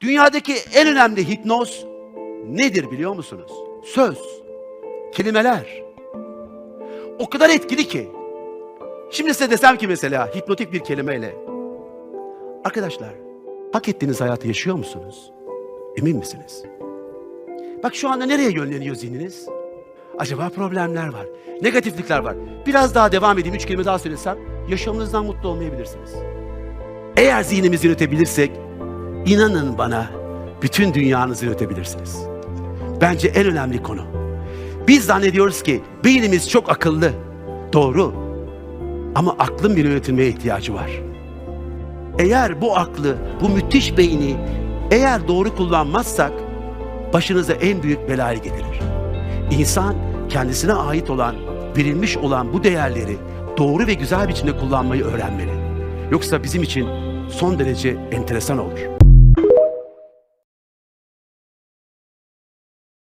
Dünyadaki en önemli hipnoz nedir biliyor musunuz? Söz, kelimeler. O kadar etkili ki. Şimdi size desem ki mesela hipnotik bir kelimeyle. Arkadaşlar, hak ettiğiniz hayatı yaşıyor musunuz? Emin misiniz? Bak şu anda nereye yönleniyor zihniniz? Acaba problemler var, negatiflikler var. Biraz daha devam edeyim, üç kelime daha söylesem yaşamınızdan mutlu olmayabilirsiniz. Eğer zihnimizi yönetebilirsek, inanın bana bütün dünyanızı yönetebilirsiniz. Bence en önemli konu. Biz zannediyoruz ki beynimiz çok akıllı. Doğru. Ama aklın bir yönetilmeye ihtiyacı var. Eğer bu aklı, bu müthiş beyni eğer doğru kullanmazsak başınıza en büyük belayı getirir. İnsan kendisine ait olan, verilmiş olan bu değerleri doğru ve güzel biçimde kullanmayı öğrenmeli. Yoksa bizim için son derece enteresan olur.